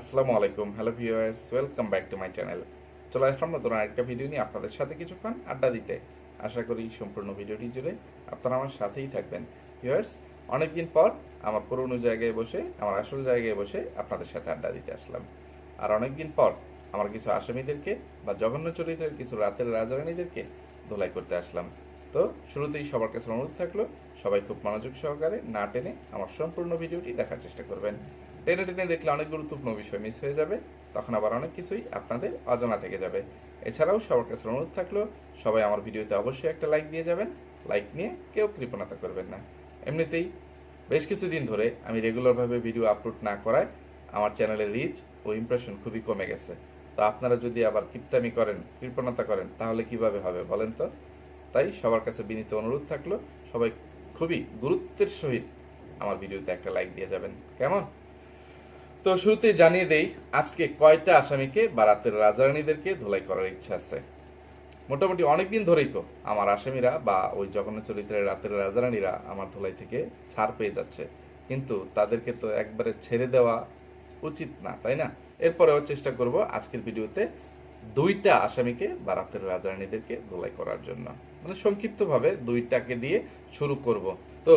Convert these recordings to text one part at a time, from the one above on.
আসসালামু আলাইকুম। Hello viewers welcome back to my channel চলে আসলাম নতুন আরেকটা ভিডিও নিয়ে আপনাদের সাথে কিছুক্ষণ আড্ডা দিতে। আশা করি সম্পূর্ণ ভিডিওটি জুড়ে আপনারা আমার সাথেই থাকবেন। ভিউয়ার্স অনেকদিন পর আমার পুরনো জায়গায় বসে, আমার আসল জায়গায় বসে আপনাদের সাথে আড্ডা দিতে আসলাম। আর অনেকদিন পর আমার কিছু আসামিদেরকে বা জঘন্য চরিত্রের কিছু রাতের রাজারানীদেরকে ধোলাই করতে আসলাম। তো শুরুতেই সবার কাছে অনুরোধ থাকল, সবাই খুব মনোযোগ সহকারে না টেনে আমার সম্পূর্ণ ভিডিওটি দেখার চেষ্টা করবেন। টেনে টেনে দেখলে অনেক গুরুত্বপূর্ণ বিষয় মিস হয়ে যাবে। তখন আবার অনেক কিছুই আপনাদের অজানা থেকে যাবে। এছাড়াও সবার কাছে অনুরোধ থাকল, সবাই আমার ভিডিওতে অবশ্যই একটা লাইক দিয়ে যাবেন। লাইক নিয়ে কেউ কৃপণতা করবেন না। এমনিতেই বেশ কিছুদিন ধরে আমি রেগুলারভাবে ভিডিও আপলোড না করায় আমার চ্যানেলের রিচ ও ইমপ্রেশন খুবই কমে গেছে। তো আপনারা যদি আবার কিপটামি করেন, কৃপণতা করেন, তাহলে কীভাবে হবে বলেন তো? তাই সবার কাছে বিনীত অনুরোধ থাকল, সবাই খুবই গুরুত্বের সহিত আমার ভিডিওতে একটা লাইক দিয়ে যাবেন। কেমন? তো শুরুতে জানিয়ে দেই, আজকে কয়টা আসামিকে বা রাতের রাজারানীদেরকে ধোলাই করার ইচ্ছা আছে? মোটামুটি অনেকদিন ধরেই তো আমার আসামিরা বা ওই জঘন্য চরিত্রের রাতের রাজারানীরা আমার ধোলাই থেকে ছাড় পেয়ে যাচ্ছে। কিন্তু তাদেরকে তো একবারে ছেড়ে দেওয়া উচিত না, তাই না? এরপরেও চেষ্টা করব আজকের ভিডিওতে দুইটা আসামিকে বা রাতের রাজারানীদেরকে ধোলাই করার জন্য। মানে সংক্ষিপ্তভাবে দুইটাকে দিয়ে শুরু করব। তো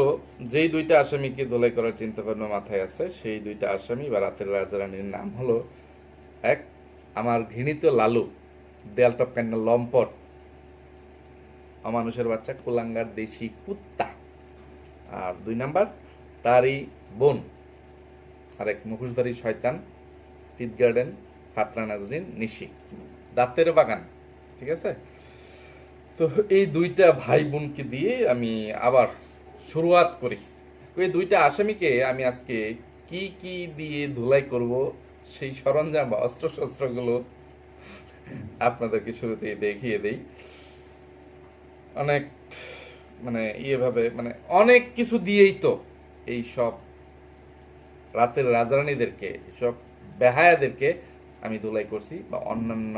যেই দুইটা আসামিকে দোলাই করার চিন্তা ভাবনা মাথায় আছে, সেই দুইটা আসামি বা রাতের রাজারানীর নাম হলো, এক, আমার ঘৃণিত লালু দেয়ালটপ কান্না লম্পট, অমানুষের বাচ্চা কুলাঙ্গার দেশি কুত্তা। আর দুই নাম্বার, তারই বোন, আরেক মুখোশধারী শয়তান, টিট গার্ডেন ফাতরা নাজরিন, নিশি। দাঁতের বাগান, ঠিক আছে? তো এই দুইটা ভাই বোনকে দিয়ে আমি আবার শুরুয়াত করি। ওই দুইটা আসামিকে আমি আজকে কি কি দিয়ে ধুলাই করব, সেই সরঞ্জাম বা অস্ত্রশস্ত্রগুলো আপনাদেরকে শুরুতেই দেখিয়ে দেই। অনেক মানে ইয়েভাবে মানে অনেক কিছু দিয়েই তো এই সব রাতের রাজরানীদেরকে, সব বেহায়াদেরকে আমি ধুলাই করছি বা অন্যান্য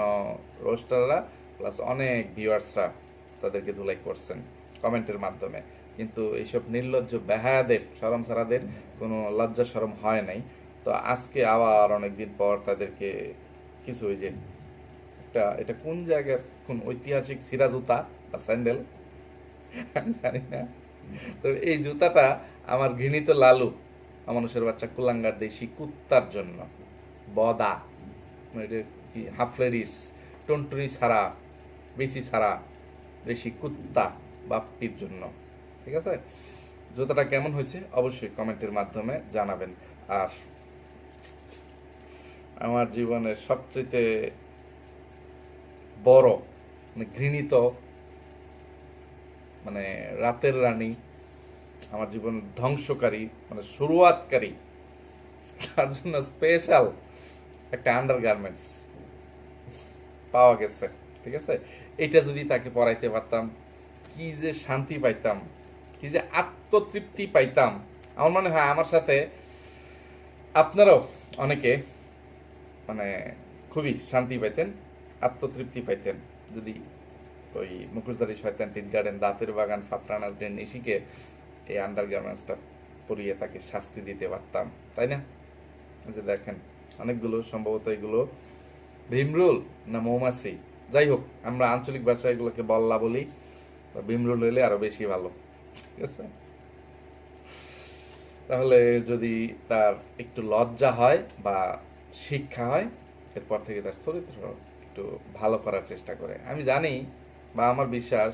রোস্টাররা প্লাস অনেক ভিউয়ার্সরা তাদেরকে ধুলাই করছেন কমেন্টের মাধ্যমে। কিন্তু এইসব নির্লজ্জ বেহায়াদের সরম সারাদের কোনো লজ্জা সরম হয় নাই। তো আজকে আবার অনেকদিন পর তাদেরকে কিছু ওই যে একটা, এটা কোন জায়গার, কোন ঐতিহাসিক সিরা জুতা বা স্যান্ডেল? জানি না। তো এই জুতাটা আমার ঘৃণিত লালু মানুষের বাচ্চা কুলাঙ্গার দেশি কুত্তার জন্য। বদা কি হাফলেরিস টন্টুনি ছাড়া, বেশি ছাড়া, দেশি কুত্তা বাপ্পির জন্য। ঠিক আছে? জুতাটা কেমন হয়েছে অবশ্যই কমেন্টের মাধ্যমে জানাবেন। আর আমার জীবনের সবচেয়ে বড় মানে ঘৃণিত মানে রাতের রানী, আমার জীবন ধ্বংসকারী মানে শুরুয়াতকারী, তার জন্য স্পেশাল একটা আন্ডার গার্মেন্টস পাওয়া গেছে, ঠিক আছে? এটা যদি তাকে পড়াইতে পারতাম, কি যে শান্তি পাইতাম। কি যে আত্মতৃপ্তি পাইতাম। আমার মনে হয় আমার সাথে আপনারাও অনেকে মানে খুবই শান্তি পাইতেন, আত্মতৃপ্তি পাইতেন। যদি ওই মুখোশধারী শয়তান টিট গার্ডেন দাঁতের বাগান, ফাতরা নাজরিন, নিশিকে এই আন্ডার গার্মেন্টসটা পরিয়ে তাকে শাস্তি দিতে পারতাম, তাই না? যে দেখেন, অনেকগুলো, সম্ভবত এগুলো ভীমরুল না মৌমাছি। যাই হোক, আমরা আঞ্চলিক ভাষায় এগুলোকে বল্লা বলি ভীমরুল হলে আরও বেশি ভালো। তাহলে যদি তার একটু লজ্জা হয় বা শিক্ষা হয়, এরপর থেকে তার চরিত্র একটু ভালো করার চেষ্টা করে। আমি জানি বা আমার বিশ্বাস,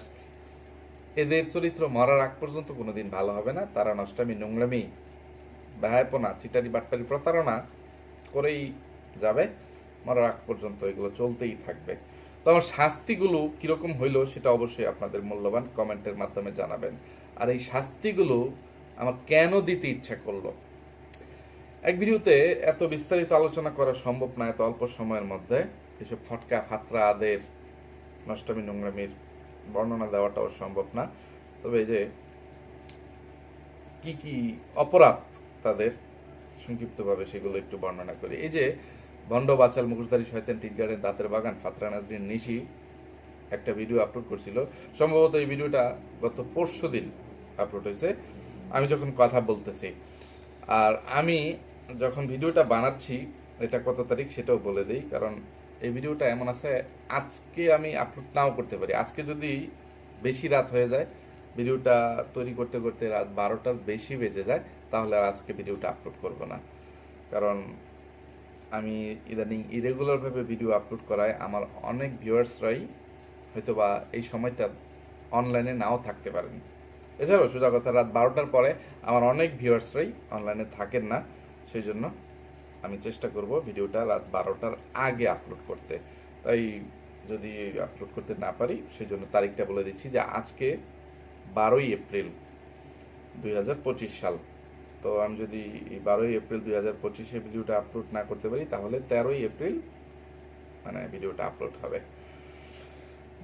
এদের চরিত্র মরার আগ পর্যন্ত কোনোদিন ভালো হবে না। তারা নষ্টামি, নোংরামি, ব্যয়াপনা চিটারি বাটপারি প্রতারণা করেই যাবে। মরার আগ পর্যন্ত এগুলো চলতেই থাকবে। তো আমার শাস্তিগুলো কীরকম হইল সেটা অবশ্যই আপনাদের মূল্যবান কমেন্টের মাধ্যমে জানাবেন। আর এই শাস্তিগুলো আমার কেন দিতে ইচ্ছা করল? এক ভিডিওতে এত বিস্তারিত আলোচনা করা সম্ভব না এত অল্প সময়ের মধ্যে। এসব ফটকা, ফাতরা, আদের, নষ্টমী, নোংরামির বর্ণনা দেওয়াটাও সম্ভব না। তবে যে কি কি অপরাধ তাদের সংক্ষিপ্তভাবে সেগুলো একটু বর্ণনা করি। এই যে বন্ড, বাচাল, মুখোশধারী, শয়তান টিটগার্ডের দাঁতের বাগান, ফাতরা, নাজরিন, নিশি একটা ভিডিও আপলোড করছিল। সম্ভবত এই ভিডিওটা গত পরশু দিন আপলোড হয়েছে। আমি যখন কথা বলতেছি, আর আমি যখন ভিডিওটা বানাচ্ছি, এটা কত তারিখ সেটাও বলে দিই, কারণ এই ভিডিওটা এমন আছে, আজকে আমি আপলোড নাও করতে পারি। আজকে যদি বেশি রাত হয়ে যায় ভিডিওটা তৈরি করতে করতে রাত বারোটার বেশি বেজে যায়, তাহলে আর আজকে ভিডিওটা আপলোড করব না। কারণ আমি ইদানিং ইরেগুলারভাবে ভিডিও আপলোড করায়, আমার অনেক ভিউয়ার্সরাই হয়তো বা এই সময়টা অনলাইনে নাও থাকতে পারেন। এছাড়াও সোজা কথা, রাত বারোটার পরে আমার অনেক ভিউয়ার্সরাই অনলাইনে থাকেন না সেই জন্য আমি চেষ্টা করব ভিডিওটা রাত বারোটার আগে আপলোড করতে। তাই যদি আপলোড করতে না পারি সেই জন্য তারিখটা বলে দিচ্ছি যে আজকে বারোই এপ্রিল দুই হাজার পঁচিশ সাল। তো আমি যদি বারোই এপ্রিল দুই হাজার পঁচিশে ভিডিওটা আপলোড না করতে পারি, তাহলে তেরোই এপ্রিল মানে ভিডিওটা আপলোড হবে।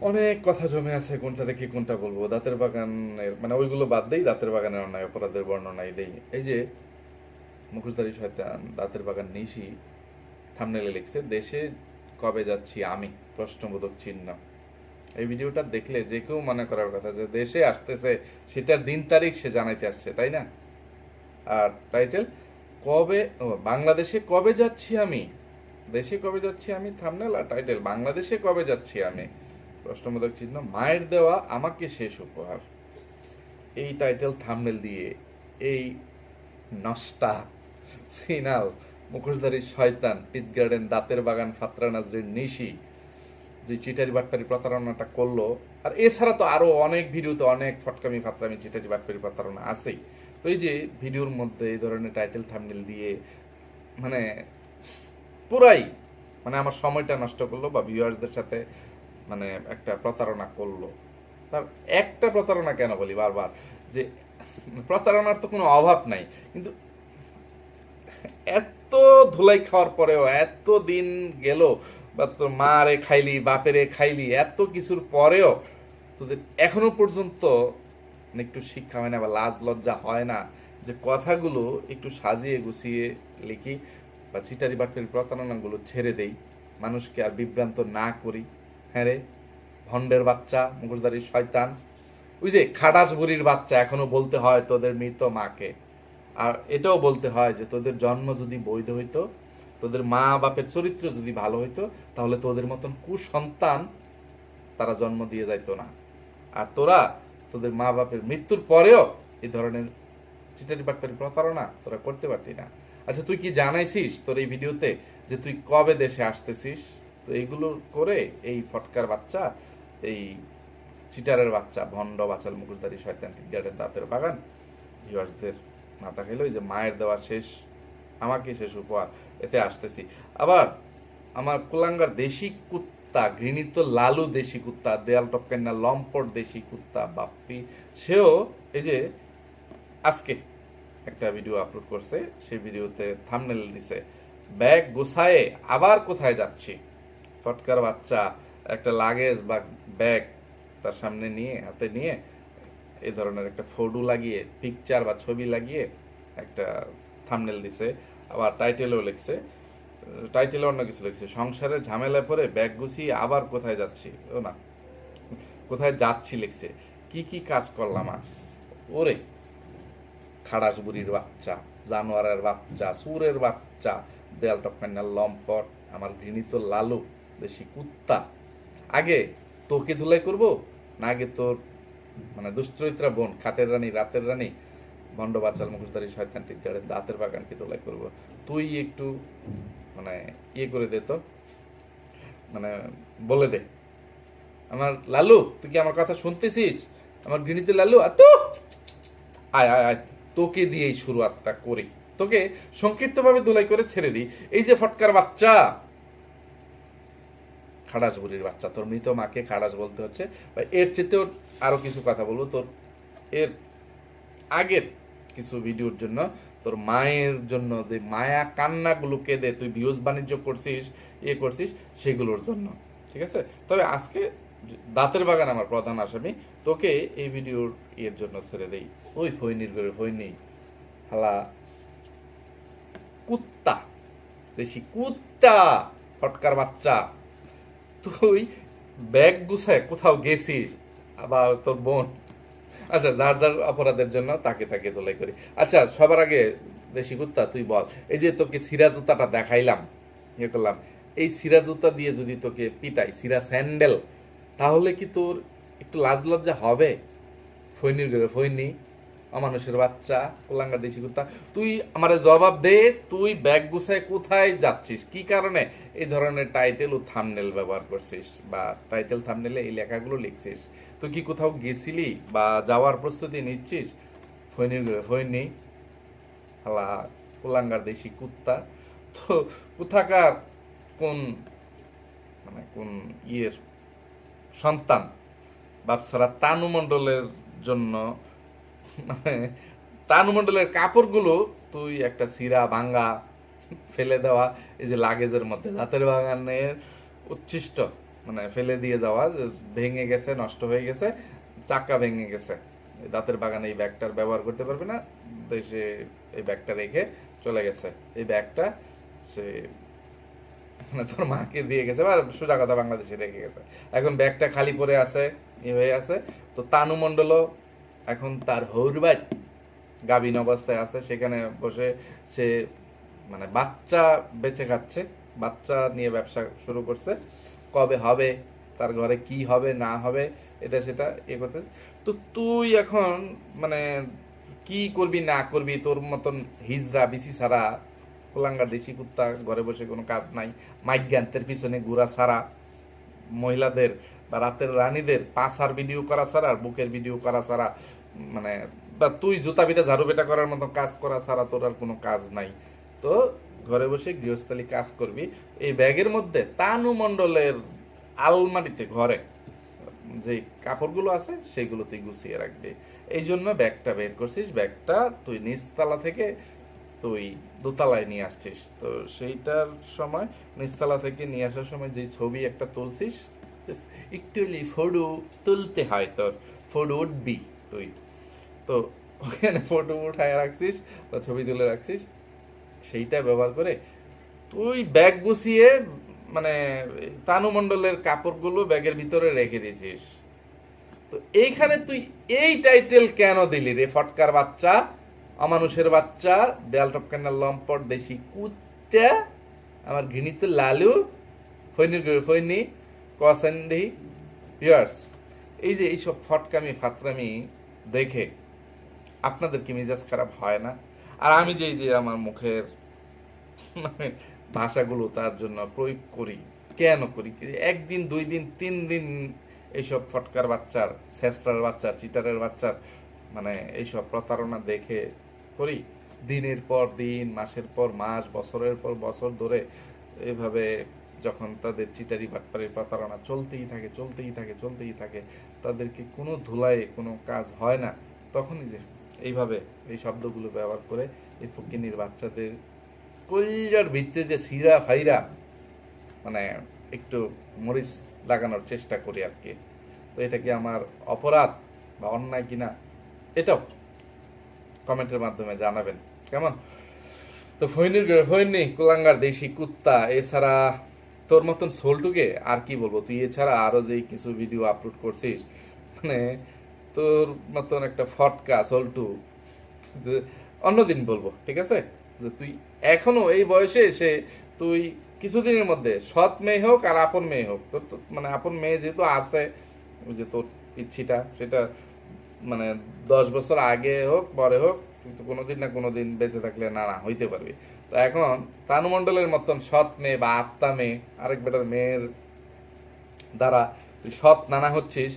অনেক কথা জমে আছে, কোনটা দেখি, কোনটা বলব। দাঁতের বাগানের মানে ওইগুলো বাদ দেই, দাঁতের বাগানের অন্যায়, অপরাধের বর্ণনাই দেই। এই যে, মুখোশধারী শয়তান, দাঁতের বাগান নিশি থামনেলে লিখছে, দেশে কবে যাচ্ছি আমি? প্রশ্নবোধক চিহ্ন। এই ভিডিওটা দেখলে যে কেউ মনে করার কথা যে দেশে আসতেছে, সেটার দিন তারিখ সে জানাইতে আসছে, তাই না? আর টাইটেল কবে বাংলাদেশে কবে যাচ্ছি আমি? দেশে কবে যাচ্ছি আমি থামনেল আর টাইটেল বাংলাদেশে কবে যাচ্ছি আমি? প্রশ্নবোধক চিহ্ন, মায়ের দেওয়া আমাকে শেষ উপহার। এই টাইটেল থামনেল দিয়ে এই নষ্টা, সিনাল, মুখোশধারী শয়তান টিট গার্ডেন, দাঁতের বাগান, ফাতরা নাজরিন, নিশি, যে চিটারি বাটপারি প্রতারণাটা করল। আর এছাড়া তো আরও অনেক ভিডিওতে অনেক ফটকামি ফাতরামি চিটারি বাটপারি প্রতারণা আছেই। তো এই যে ভিডিওর মধ্যে এই ধরনের টাইটেল থামনেল দিয়ে মানে পুরাই মানে আমার সময়টা নষ্ট করল বা ভিউয়ার্সদের সাথে মানে একটা প্রতারণা করল। তার একটা প্রতারণা কেন বলি বারবার? যে প্রতারণার তো কোনো অভাব নাই, কিন্তু এত ধুলাই খাওয়ার পরেও, এত দিন গেল, বা তোর মারে খাইলি, বাপেরে খাইলি, এত কিছুর পরেও তোদের এখনও পর্যন্ত মানে একটু শিক্ষা হয় না বা লাজ লজ্জা হয় না যে কথাগুলো একটু সাজিয়ে গুছিয়ে লিখি বা চিটারি বাটপারি প্রতারণাগুলো ছেড়ে দেই। মানুষকে আর বিভ্রান্ত না করি। হ্যাঁ রে ভণ্ডের বাচ্চা, মুখোশধারী শয়তান। ওই যে খাটাস বুড়ির বাচ্চা, এখনও বলতে হয় তোদের মৃত মাকে। আর এটাও বলতে হয় যে তোদের জন্ম যদি বৈধ হইতো, তোদের মা বাপের চরিত্র যদি ভালো হইতো, তাহলে তোদের মতন কুসন্তান তারা জন্ম দিয়ে যাইতো না। আর তোরা তোদের মা বাপের মৃত্যুর পরেও এই ধরনের চিটারি বাটপারি প্রতারণা তোরা করতে পারতি না। আচ্ছা তুই কি জানাইছিস তোর এই ভিডিওতে যে তুই কবে দেশে আসতেছিস? তো এইগুলো করে এই ফটকার বাচ্চা, এই চিটারের বাচ্চা, ভণ্ড বাচাল মুখোশধারী, শয়তান টিগারের দাঁতের বাগান, ভিউয়ার্সদের মাথা খেলো যে মায়ের দেওয়া শেষ, আমাকে শেষ উপহার, এতে আসতেছি। আবার আমার কুলাঙ্গার দেশি কুত্তা, ঘৃণিত লালু দেশি কুত্তা, দেয়াল টপকেন না লম্পট দেশি কুত্তা, বাপ্পি, সেও এই যে আজকে একটা ভিডিও আপলোড করছে, সেই ভিডিওতে থামনেল দিছে, ব্যাগ গোছায়ে আবার কোথায় যাচ্ছি? ফটকার বাচ্চা, একটা লাগেজ বা ব্যাগ তার সামনে নিয়ে, হাতে নিয়ে এই ধরনের একটা ফটো লাগিয়ে পিকচার বা ছবি লাগিয়ে একটা থামনেল দিছে, আবার টাইটেলও লিখছে। টাইটেলে অন্য কিছু লিখছে। সংসারের ঝামেলায় পরে ব্যাগ গুছিয়ে আবার কোথায় যাচ্ছি? ও না। কোথায় যাচ্ছি লিখছে। কি কি কাজ করলাম আজ? ওরে খাড়াস বুড়ির বাচ্চা, জানোয়ারের বাচ্চা, সুরের বাচ্চা দেয়াল টপকান্নার লম্পট, আমার ঘৃণিত লালু। দেশি কুত্তা। আগে তোকে ধুলাই করব, না আগে তোর মানে দুশ্চরিত্রা বোন, খাটের রানী, রাতের রানী, ভণ্ড বাচাল মুখোশধারী, শয়তান টিকারের দাঁতের বাগানকে ধুলাই করব। তুই একটু মানে ইয়ে করে দে তো। মানে বলে দে। আমার লালু, তুই কি আমার কথা শুনতেছিস? আমার ঘৃণিত লালু, আর তো! আয় আয় আয়, তোকে দিয়েই শুরুয়াতটা করি। তোকে সংক্ষিপ্তভাবে ধুলাই করে ছেড়ে দিই। এই যে ফটকার বাচ্চা! খাড়াস বুড়ির বাচ্চা। তোর মৃত মাকে খাড়াস বলতে হচ্ছে। বা এর চেতেও আরও কিছু কথা বলব। তোর এর আগের কিছু ভিডিওর জন্য, তোর মায়ের জন্য যে মায়া কান্নাগুলো কেঁদে তুই ভিউজ বাণিজ্য করছিস ইয়ে করছিস, সেগুলোর জন্য, ঠিক আছে? তবে আজকে দাঁতের বাগান আমার প্রধান আসামি, তোকে এই ভিডিওর ইয়ের জন্য ছেড়ে দেই। ওই ফৈনির করে ফৈনি হালা কুত্তা, দেশি কুত্তা, ফটকার বাচ্চা। তুই ব্যাগ গুছায় কোথাও গেছিস? আবার তোর বোন। আচ্ছা যার যার অপরাধের জন্য তাকে তাকে তোলাই করি। আচ্ছা সবার আগে দেশি কুত্তা, তুই বল। এই যে তোকে সিরাজুতাটা দেখাইলাম ইয়ে করলাম, এই সিরা জুতা দিয়ে যদি তোকে পিটাই, সিরা স্যান্ডেল, তাহলে কি তোর একটু লাজ লজ্জা হবে? ফৈনির ঘরে ফৈনি অমানুষের বাচ্চা কোলাঙ্গার দেশি কুত্তা। তুই আমার জবাব দে, তুই ব্যাগ গুছায় কোথায় যাচ্ছিস? কি কারণে? এই ধরনের টাইটেল ও থামনেল ব্যবহার করছিস বা টাইটেল থামনেলে এই লেখাগুলো লিখছিস। তুই কি কোথাও গেছিলি বা যাওয়ার প্রস্তুতি নিচ্ছিস? ঘরে ফৈনি হালা কোলাঙ্গার দেশি কুত্তা। তো কোথাকার কোন মানে কোন ইয়ের সন্তান? বাপসারা তানু মণ্ডলের জন্য মানে তানু মণ্ডলের কাপড়গুলো তুই একটা সিরা ভাঙ্গা ফেলে দেওয়া, এই যে লাগেজের মধ্যে, দাঁতের বাগানের উচ্ছিষ্ট মানে ফেলে দিয়ে যাওয়া ভেঙে গেছে, নষ্ট হয়ে গেছে, চাকা ভেঙে গেছে। দাঁতের বাগানে এই ব্যাগটার ব্যবহার করতে পারবে না দেশে এই ব্যাগটা রেখে চলে গেছে। এই ব্যাগটা সে মানে তোর মাকে দিয়ে গেছে, বা সোজা কথা, বাংলাদেশে রেখে গেছে। এখন ব্যাগটা খালি পড়ে আছে, এ হয়ে আছে। তো তানু মণ্ডলও এখন তার হৌরবাজ গাবিন অবস্থায় আছে, সেখানে বসে সে মানে বাচ্চা বেঁচে খাচ্ছে, বাচ্চা নিয়ে ব্যবসা শুরু করছে। কবে হবে, তার ঘরে কি হবে, না হবে, এটা সেটা এ করতে তো তুই এখন মানে কি করবি, না করবি, তোর মতন হিজরা বিসি ছাড়া, কোলাঙ্গার দেশি কুত্তা ঘরে বসে কোনো কাজ নাই মাইক জ্ঞান্তের পিছনে ঘোরা সারা মহিলাদের বা রাতের রানীদের পাশার ভিডিও করা ছাড়া আর বুকের ভিডিও করা ছাড়া মানে বা তুই জুতা পিটা ঝাড়ু পেটা করার মতো কাজ করা ছাড়া তোর আর কোনো কাজ নাই। তো ঘরে বসে গৃহস্থালি কাজ করবি। এই ব্যাগের মধ্যে তানু মণ্ডলের আলমারিতে ঘরে যে কাপড়গুলো আছে, সেগুলো তুই গুছিয়ে রাখবি। এই জন্য ব্যাগটা বের করছিস। ব্যাগটা তুই নিচতলা থেকে তুই দোতলায় নিয়ে আসছিস। তো সেইটার সময় নিচতলা থেকে নিয়ে আসার সময় যে ছবি একটা তুলছিস, একটু ফটো তুলতে হয় তোর। ফটো উঠবি তুই। তো ওখানে ফটো উঠায় রাখছিস বা ছবি তুলে রাখছিস, সেইটা ব্যবহার করে তুই ব্যাগ গুছিয়ে মানে তানু মণ্ডলের কাপড়গুলো ব্যাগের ভিতরে রেখে দিয়েছিস। তো এইখানে তুই এই টাইটেল কেন দিলি রে ফটকার বাচ্চা? অমানুষের বাচ্চা, দেয়াল টপকানের লম্পট, দেশি কুত্তা, আমার ঘৃণিত লালু, ফৈনির ফৈনি কসেন দেহি ভিউয়ার্স এই যে এইসব ফটকামি ফাতরামি দেখে আপনাদের কি মেজাজ খারাপ হয় না। আর আমি যে এই যে আমার মুখের মানে ভাষাগুলো তার জন্য প্রয়োগ করি, কেন করি একদিন, দুই দিন, তিন দিন এইসব ফটকার বাচ্চার ছেসরার বাচ্চার, চিটারের বাচ্চার মানে এইসব প্রতারণা দেখে করি। দিনের পর দিন, মাসের পর মাস, বছরের পর বছর ধরে এভাবে যখন তাদের চিটারি বাটপাড়ির প্রতারণা চলতেই থাকে চলতেই থাকে চলতেই থাকে, তাদেরকে কোনো ধুলায় কোনো কাজ হয় না, তখনই যে এইভাবে এই শব্দগুলো ব্যবহার করে এই ফকিনির বাচ্চাদের কলিজার ভিত্তিতে যে সিরা ফাইরা মানে একটু মরিচ লাগানোর চেষ্টা করি আর কি। তো এটা কি আমার অপরাধ বা অন্যায় কিনা এটাও কমেন্টের মাধ্যমে জানাবেন। কেমন? তো ফৈনির ফৈনি কুলাঙ্গার দেশি কুত্তা, এছাড়া তোর মতন সোলটুকে আর কি বলব? তুই এছাড়া আরও যে কিছু ভিডিও আপলোড করছিস মানে তোর মতন একটা ফটকা সোলটু অন্যদিন বলব, ঠিক আছে? যে তুই এখনও এই বয়সে এসে তুই কিছুদিনের মধ্যে সৎ মেয়ে হোক আর আপন মেয়ে হোক, তোর মানে আপন মেয়ে যেহেতু আছে, ওই যে তোর ইচ্ছিটা সেটা মানে দশ বছর আগে হোক, পরে হোক, কিন্তু কোনোদিন না কোনোদিন বেঁচে থাকলে না না, হইতে পারবি। তো এখন তানুমণ্ডলের মতন সৎ মেয়ে বা আত্মা মেয়ে, আরেক বেটার মেয়ের দ্বারা তুই সৎ নানা হচ্ছিস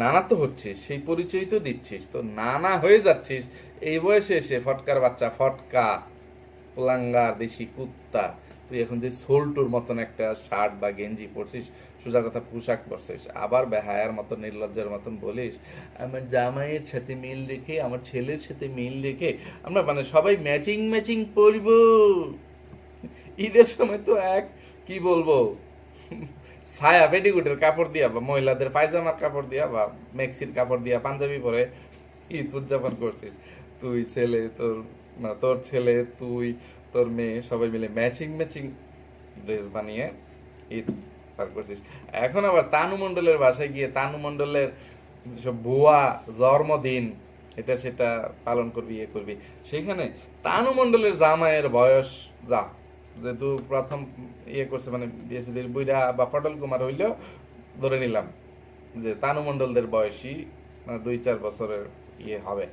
নানা তো হচ্ছিস, সেই পরিচয় তো দিচ্ছিস। তো নানা হয়ে যাচ্ছিস, এই বয়সে এসে ফটকার বাচ্চা, ফটকা পোলাঙ্গার দেশি কুত্তা, তুই এখন যে সোলটুর মতন একটা শার্ট বা গেঞ্জি পরছিস, সোজা কথা পোশাক পরছিস, আবার বেহায়ার মতন নির্লজ্জার মতন বলিস, আমার জামাইয়ের সাথে মিল রেখে, আমার ছেলের সাথে মিল রেখে, আমরা মানে সবাই ম্যাচিং ম্যাচিং পরব। ঈদের সময় তো এক, কি বলব? ছায়া পেটিকুটের কাপড় দিয়া বা মহিলাদের পায়জামার কাপড় দিয়া বা মেক্সির কাপড় দিয়া পাঞ্জাবি পরে ঈদ উদযাপন করছিস। তুই ছেলে, তোর না তোর ছেলে, তুই, তোর মেয়ে, সবাই মিলে ম্যাচিং ম্যাচিং ড্রেস বানিয়ে ঈদ পার করছিস। এখন আবার তানু মণ্ডলের বাসায় গিয়ে তানু মণ্ডলের সব ভুয়া জন্মদিন, এটা সেটা পালন করবি ইয়ে করবি। সেখানে তানু মণ্ডলের জামাইয়ের বয়স যা যেহেতু প্রথম ইয়ে করছে মানে বিএসসিদের বুইরা বা পটল কুমার হইলেও ধরে নিলাম যে তানু মণ্ডলদের বয়সী মানে দুই চার বছরের ইয়ে হবে।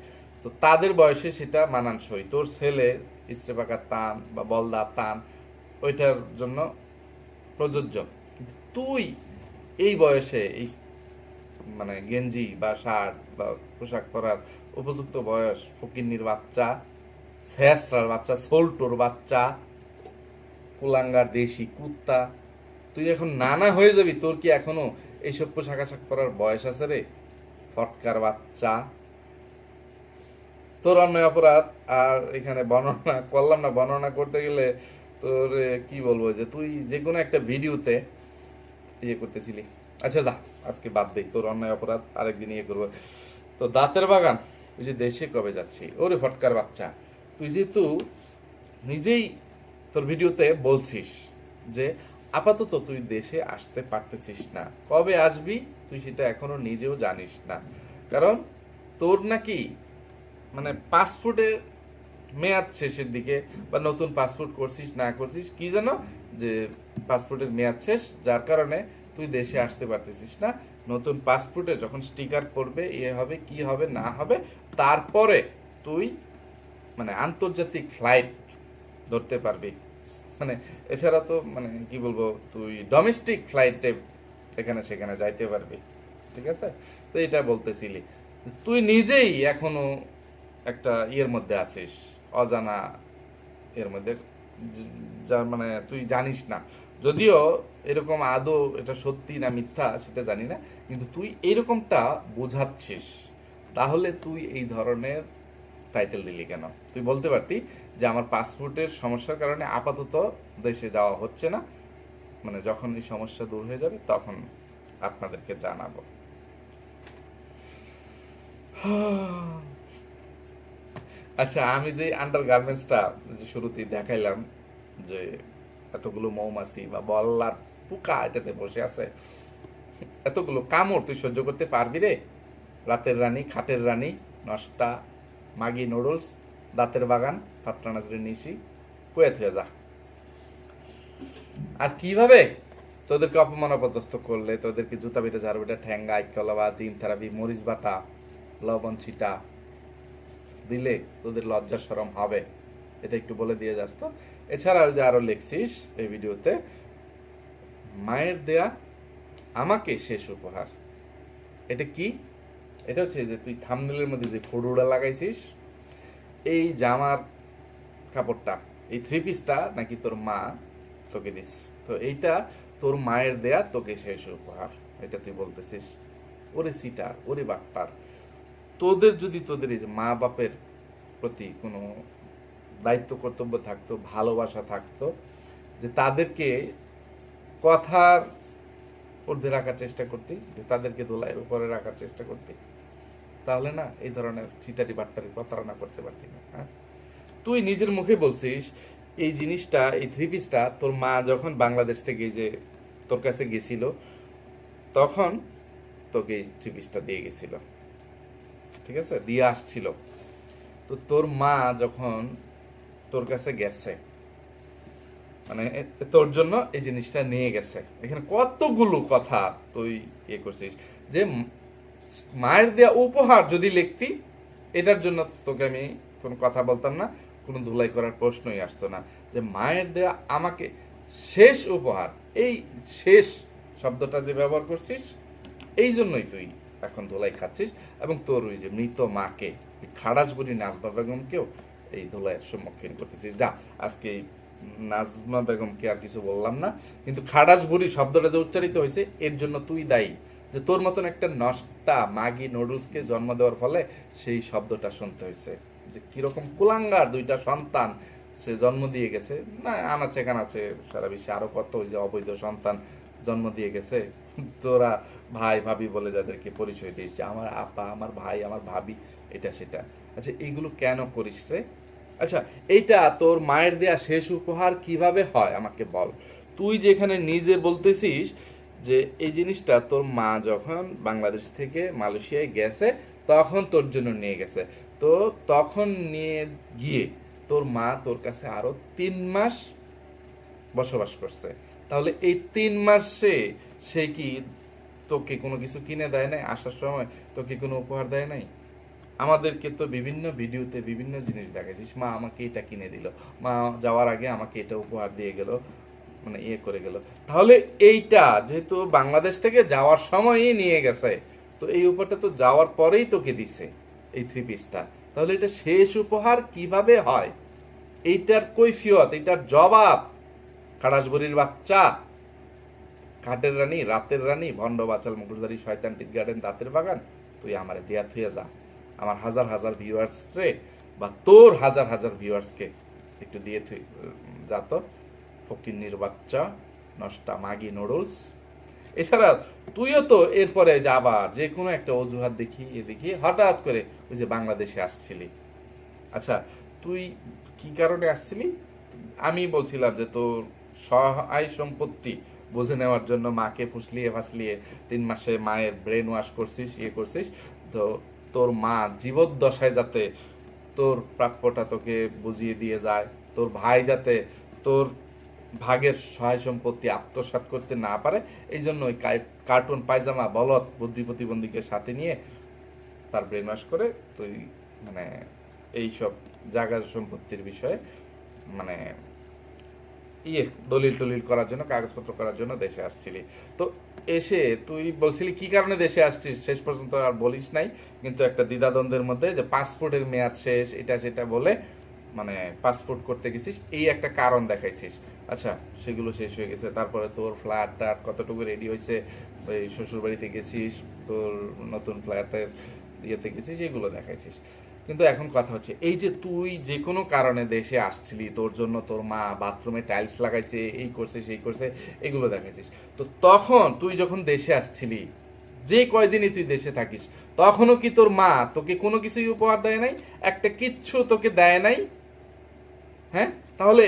তো তাদের বয়সে সেটা মানানসই। তোর ছেলে ইস্ত্রে পাকার টান বা বলদা তান ওইটার জন্য প্রযোজ্য। কিন্তু তুই এই বয়সে এই মানে গেঞ্জি বা শার্ট বা পোশাক পরার উপযুক্ত বয়স ফকিন্নির বাচ্চা, শেষরার বাচ্চা, সোল্টোর বাচ্চা কুলাঙ্গার দেশি কুত্তা। তুই এখন নানা হয়ে যাবি, তোর কি এখনও এইসব পোশাক আশাক পরার বয়স আছে রে? ফটকার বাচ্চা। তোর অন্যায় অপরাধ, আর এখানে বর্ণনা করলাম না, বর্ণনা করতে গেলে তোর কি বলব যে, তুই যে কোনো একটা ভিডিওতে ইয়ে করতেছিলি। আচ্ছা যা, আজকে বাদ দেই তোর অন্যায় অপরাধ আরেকদিন ইয়ে করব। তো দাঁতের বাগান ওই যে দেশে কবে যাচ্ছি? ওরে ফটকার বাচ্চা। তুই যেহেতু নিজেই তোর ভিডিওতে বলছিস যে, আপাতত তুই দেশে আসতে পারতেছিস না। কবে আসবি তুই সেটা এখনও নিজেও জানিস না। কারণ তোর নাকি মানে পাসপোর্টের মেয়াদ শেষের দিকে বা নতুন পাসপোর্ট করছিস, না করছিস, কি জানো? যে পাসপোর্টের মেয়াদ শেষ, যার কারণে তুই দেশে আসতে পারতেছিস না। নতুন পাসপোর্টে যখন স্টিকার পড়বে ইয়ে হবে, কি হবে, না হবে, তারপরে তুই মানে আন্তর্জাতিক ফ্লাইট ধরতে পারবি। মানে এছাড়া তো মানে কি বলব, তুই ডোমেস্টিক ফ্লাইটে এখানে সেখানে যাইতে পারবি, ঠিক আছে? তো এটা বলতেছিলি। তুই নিজেই এখনও একটা ইয়ের মধ্যে আসিস অজানা এর মধ্যে। য- মানে তুই জানিস না। যদিও এরকম আদৌ এটা সত্যি না মিথ্যা সেটা জানি না, কিন্তু তুই এরকমটা বোঝাচ্ছিস। তাহলে তুই এই ধরনের টাইটেল দিলি কেন? তুই বলতে পারতি যে আমার পাসপোর্টের সমস্যার কারণে আপাতত দেশে যাওয়া হচ্ছে না। মানে যখন এই সমস্যা দূর হয়ে যাবে তখন আপনাদেরকে জানাব। আচ্ছা আমি যে আন্ডার গার্মেন্টসটা যে শুরুতেই দেখাইলাম, যে এতগুলো মৌমাছি বা বল্লার পোকা এটাতে বসে আছে, এতগুলো কামড় তুই সহ্য করতে পারবি রে? রাতের রানী, খাটের রানী, নষ্টা, মাগি নুডলস দাঁতের বাগান ফাত্রা নাজরের নিশি, কুয়েত হয়ে যা। আর কীভাবে তোদেরকে অপমান অপদস্থ করলে? তোদেরকে জুতা পিঠা ঝাড়ু পিঠা ঠ্যাঙ্গা আইকলা বা ডিম থেরাপি মরিচ বাটা, লবণ ছিটা দিলে তোদের লজ্জা সরম হবে। এটা একটু বলে দিয়ে যাস তো। এছাড়াও যে আরও লিখছিস এই ভিডিওতে, মায়ের দেয়া আমাকে শেষ উপহার। এটা কি? এটা হচ্ছে যে তুই থামনেলের মধ্যে যে ফটোটা লাগাইছিস এই জামার কাপড়টা, এই থ্রি পিসটা নাকি তোর মা তোকে দিস তো এইটা তোর মায়ের দেয়া, তোকে শেষ উপহার, এটা তুই বলতেছিস। ওরে সিটার, ওরে বাট্টার তোদের যদি তোদের এই মা বাপের প্রতি কোনো দায়িত্ব, কর্তব্য থাকতো, ভালোবাসা থাকতো, যে তাদেরকে কথার ঊর্ধ্বে রাখার চেষ্টা করতি, যে তাদেরকে দোলাইয়ের উপরে রাখার চেষ্টা করতি তাহলে না এই ধরনের চিটারি বাট্টারি প্রতারণা করতে পারতি না হ্যাঁ? তুই নিজের মুখে বলছিস, এই জিনিসটা, এই থ্রি পিসটা তোর মা যখন বাংলাদেশ থেকে যে তোর কাছে গেছিল, তখন তোকে এই থ্রি পিসটা দিয়ে গেছিল, ঠিক আছে? দিয়ে আসছিল। তো তোর মা যখন তোর কাছে গেছে মানে তোর জন্য এই জিনিসটা নিয়ে গেছে। এখানে কতগুলো কথা তুই ইয়ে করছিস, যে মায়ের দেয়া উপহার যদি লিখতি, এটার জন্য তোকে আমি কোনো কথা বলতাম না, কোনো ধুলাই করার প্রশ্নই আসতো না যে মায়ের দেয়া আমাকে শেষ উপহার, এই শেষ শব্দটা যে ব্যবহার করছিস, এই জন্যই তুই এখন ধুলাই খাচ্ছিস এবং তোর ওই যে মৃত মাকে, ওই খাড়াসবুড়ি নাজমা বেগমকেও এই ধুলাইয়ের সম্মুখীন করতেছিস। যা, আজকে এই নাজমা বেগমকে আর কিছু বললাম না, কিন্তু খাড়াস বুড়ি শব্দটা যে উচ্চারিত হয়েছে, এর জন্য তুই দায়ী। যে তোর মতন একটা নষ্টা মাগি নুডলসকে জন্ম দেওয়ার ফলে সেই শব্দটা শুনতে হয়েছে। যে কীরকম কুলাঙ্গার দুইটা সন্তান সে জন্ম দিয়ে গেছে। না, আনাচে কানাচে সারা বিশ্বে আরও কত ওই যে অবৈধ সন্তান জন্ম দিয়ে গেছে। তোরা ভাই, ভাবি বলে যাদেরকে পরিচয় দিয়েছে যে আমার আপা, আমার ভাই, আমার ভাবি, এটা, সেটা। আচ্ছা এইগুলো কেন করিস রে? আচ্ছা এইটা তোর মায়ের দেয়া শেষ উপহার কীভাবে হয় আমাকে বল। তুই যেখানে নিজে বলতেছিস যে এই জিনিসটা তোর মা যখন বাংলাদেশ থেকে মালয়েশিয়ায় গেছে, তখন তোর জন্য নিয়ে গেছে। তো তখন নিয়ে গিয়ে তোর মা তোর কাছে আরও তিন মাস বসবাস করছে। তাহলে এই তিন মাসে সে কি তোকে কোনো কিছু কিনে দেয় নাই? আসার সময় তোকে কোনো উপহার দেয় নাই? আমাদেরকে তো বিভিন্ন ভিডিওতে বিভিন্ন জিনিস দেখাইছিস, মা আমাকে এটা কিনে দিল। মা যাওয়ার আগে আমাকে এটা উপহার দিয়ে গেল। মানে ইয়ে করে গেল। তাহলে এইটা যেহেতু বাংলাদেশ থেকে যাওয়ার সময়ই নিয়ে গেছে, তো এই উপহারটা তো যাওয়ার পরেই তোকে দিছে এই থ্রি পিসটা তাহলে এটা শেষ উপহার কীভাবে হয়? এইটার কৈফিয়ত, এইটার জবাব খাড়াসবরির বাচ্চা, কাঠের রানী, রাতের রানী, ভণ্ড, বাচাল, মুখোশধারী, শয়তান, টিট গার্ডেন, দাঁতের বাগান, তুই আমারে দেয়া থুয়ে যা। আমার হাজার হাজার ভিউয়ার্স রে বা তোর হাজার হাজার ভিউয়ার্সকে একটু দিয়ে থুই যা তো। ফকিন্নির বাচ্চা, নষ্টা মাগি নুডলস। এছাড়া তুইও তো এরপরে যে আবার যে কোনো একটা অজুহাত দেখি, এ দেখি, হঠাৎ করে ওই যে বাংলাদেশে আসছিলি। আচ্ছা তুই কি কারণে আসছিলি? আমি বলছিলাম যে তোর সহায় সম্পত্তি বুঝে নেওয়ার জন্য মাকে ফুসলিয়ে ফাসলিয়ে তিন মাসে মায়ের ব্রেন ওয়াশ করছিস ইয়ে করছিস। তো তোর মা জীবদ্দশায় যাতে তোর প্রাপ্যটা তোকে বুঝিয়ে দিয়ে যায়, তোর ভাই যাতে তোর ভাগের সহায় সম্পত্তি আত্মসাৎ করতে না পারে এই জন্য ওই কার্টুন পায়জামা, বলদ, বুদ্ধি প্রতিবন্ধীকে সাথে নিয়ে তার ব্রেন করে তুই মানে এইসব জায়গা সম্পত্তির বিষয়ে মানে ইয়ে দলিল টলিল করার জন্য, কাগজপত্র করার জন্য দেশে আসছিলি। তো এসে তুই বলছিলি, কি কারণে দেশে আসছিস? শেষ পর্যন্ত আর বলিস নাই, কিন্তু একটা দ্বিধাদ্বন্দ্বের মধ্যে যে পাসপোর্টের মেয়াদ শেষ, এটা সেটা বলে মানে পাসপোর্ট করতে গেছিস, এই একটা কারণ দেখাইছিস। আচ্ছা সেগুলো শেষ হয়ে গেছে। তারপরে তোর ফ্ল্যাট টাট কতটুকু রেডি হয়েছে? ওই শ্বশুর বাড়িতে গেছিস, তোর নতুন ফ্ল্যাটের ইয়েতে গেছিস, এগুলো দেখাইছিস। কিন্তু এখন কথা হচ্ছে, এই যে তুই যে কোনো কারণে দেশে আসছিলি, তোর জন্য তোর মা বাথরুমে টাইলস লাগাইছে, এই করছে, সেই করছে, এগুলো দেখাইছিস। তো তখন তুই যখন দেশে আসছিলি, যে কয়দিনই তুই দেশে থাকিস, তখনও কি তোর মা তোকে কোনো কিছুই উপহার দেয় নাই? একটা কিচ্ছু তোকে দেয় নাই? হ্যাঁ? তাহলে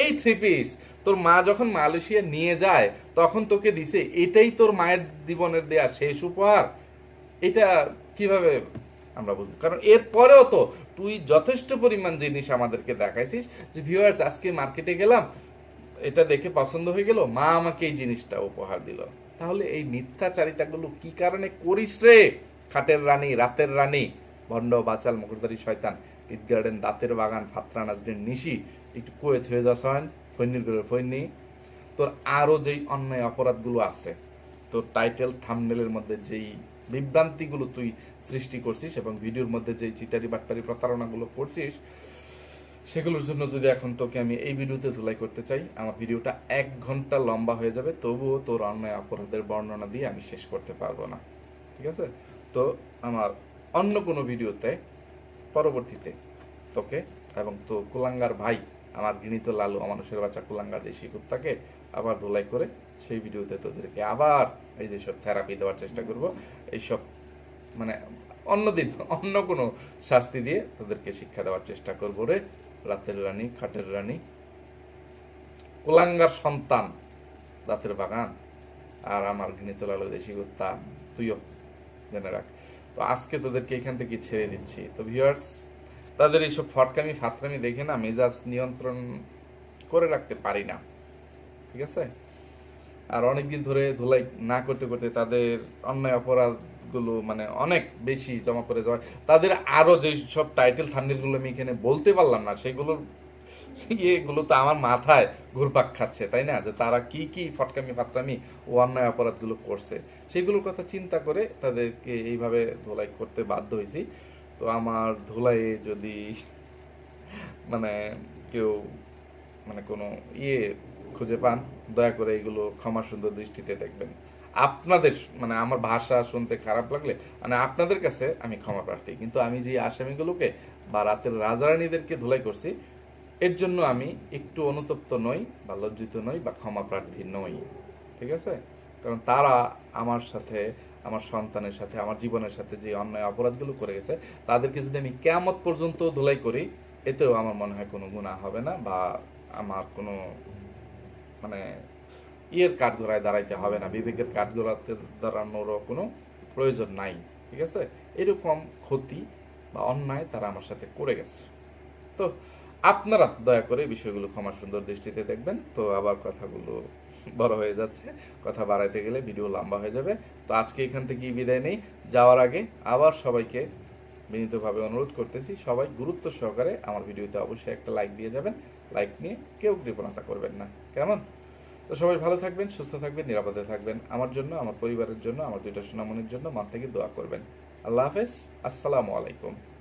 এই থ্রি পিস তোর মা যখন মালয়েশিয়া নিয়ে যায়, তখন তোকে দিছে, এটাই তোর মায়ের জীবনের দেয়া শেষ উপহার। এটা কীভাবে আমরা বুঝব? কারণ এরপরেও তো তুই যথেষ্ট পরিমাণ জিনিস আমাদেরকে দেখাইছিস যে ভিউয়ার্স আজকে মার্কেটে গেলাম, এটা দেখে পছন্দ হয়ে গেল, মা আমাকে এই জিনিসটা উপহার দিল। তাহলে এই মিথ্যাচারিতাগুলো কি কারণে করিস রে? খাটের রানী, রাতের রানী, ভণ্ড, বাচাল মুখোশধারী শয়তান। ঈদ গার্ডেন দাঁতের বাগান ফাতরা নাজরিন নিশি, একটু কুয়েত হয়ে যাস হয় ফৈনির করে ফৈনি। তোর আরও যেই অন্যায় অপরাধগুলো আছে, তোর টাইটেল থামনেলের মধ্যে যেই বিভ্রান্তিগুলো তুই সৃষ্টি করছিস এবং ভিডিওর মধ্যে যেই চিটারি বাটপারি প্রতারণাগুলো করছিস, সেগুলোর জন্য যদি এখন তোকে আমি এই ভিডিওতে ধুলাই করতে চাই, আমার ভিডিওটা এক ঘণ্টা লম্বা হয়ে যাবে, তবুও তোর অন্যায় অপরাধের বর্ণনা দিয়ে আমি শেষ করতে পারব না। ঠিক আছে? তো আমার অন্য কোনো ভিডিওতে পরবর্তীতে তোকে এবং তো কুলাঙ্গার ভাই, আমার গৃহীত লালু মানুষের বাচ্চা কুলাঙ্গার দেশি কুত্তাকে আবার ধুলাই করে সেই ভিডিওতে তোদেরকে আবার এই যে সব থেরাপি দেওয়ার চেষ্টা করব। এইসব মানে অন্যদিন, অন্য কোনো শাস্তি দিয়ে তোদেরকে শিক্ষা দেওয়ার চেষ্টা করব রে। রাতের রানী, খাটের রানী। কুলাঙ্গার সন্তান, রাতের বাগান। আর আমার গৃহীত লালু দেশি কুত্তা তুইও জেনে রাখ। তো আজকে তোদেরকে এখান থেকে ছেড়ে দিচ্ছি। তো ভিউয়ার্স তাদের এইসব ফটকামি, ফাতরামি দেখে না মেজাজ নিয়ন্ত্রণ করে রাখতে পারি না। ঠিক আছে? আর অনেকদিন ধরে ধুলাই না করতে করতে তাদের অন্যায় অপরাধগুলো মানে অনেক বেশি জমা করে যাওয়া তাদের আরও যে সব টাইটেল থান্ডিলগুলো আমি এখানে বলতে পারলাম না, সেগুলোর ইয়েগুলো তো আমার মাথায় ঘুরপাক খাচ্ছে, তাই না? যে তারা কি কি ফটকামি ফাটকামি ও অন্যায় অপরাধগুলো করছে, সেগুলোর কথা চিন্তা করে তাদেরকে এইভাবে ধোলাই করতে বাধ্য হয়েছি। তো আমার ধুলাইয়ে যদি মানে কেউ মানে কোনো ইয়ে খুঁজে পান, দয়া করে এগুলো ক্ষমা সুন্দর দৃষ্টিতে দেখবেন। আপনাদের মানে আমার ভাষা শুনতে খারাপ লাগলে মানে আপনাদের কাছে আমি ক্ষমা প্রার্থী। কিন্তু আমি যে আসামিগুলোকে বা রাতের রাজারানীদেরকে ধুলাই করছি এর জন্য আমি একটু অনুতপ্ত নই বা লজ্জিত নই বা ক্ষমা প্রার্থী নই, ঠিক আছে? কারণ তারা আমার সাথে, আমার সন্তানের সাথে, আমার জীবনের সাথে যে অন্যায় অপরাধগুলো করে গেছে, তাদেরকে যদি আমি কেমত পর্যন্ত ধুলাই করি, এতেও আমার মনে হয় কোনো গুণা হবে না বা আমার কোনো মানে ইয়ের কাঠ ঘোড়ায় দাঁড়াইতে হবে না, বিবেকের কাঠ ঘোড়াতে দাঁড়ানোরও কোনো প্রয়োজন নাই, ঠিক আছে? এরকম ক্ষতি বা অন্যায় তারা আমার সাথে করে গেছে। তো আপনারা দয়া করে বিষয়গুলো ক্ষমা সুন্দর দৃষ্টিতে দেখবেন। তো আবার কথাগুলো বড় হয়ে যাচ্ছে। কথা বাড়াইতে গেলে ভিডিও লম্বা হয়ে যাবে। তো আজকে এখান থেকে বিদায় নেই। যাওয়ার আগে আবার সবাইকে বিনীতভাবে অনুরোধ করতেছি, সবাই গুরুত্ব সহকারে আমার ভিডিওতে অবশ্যই একটা লাইক দিয়ে যাবেন। লাইক নিয়ে কেউ কৃপণতা করবেন না। কেমন? তো সবাই ভালো থাকবেন, সুস্থ থাকবেন, নিরাপদে থাকবেন। আমার জন্য, আমার পরিবারের জন্য, আমার দুইটা সোনামনির জন্য মন থেকে দোয়া করবেন। আল্লাহ হাফেজ। আসসালামু আলাইকুম।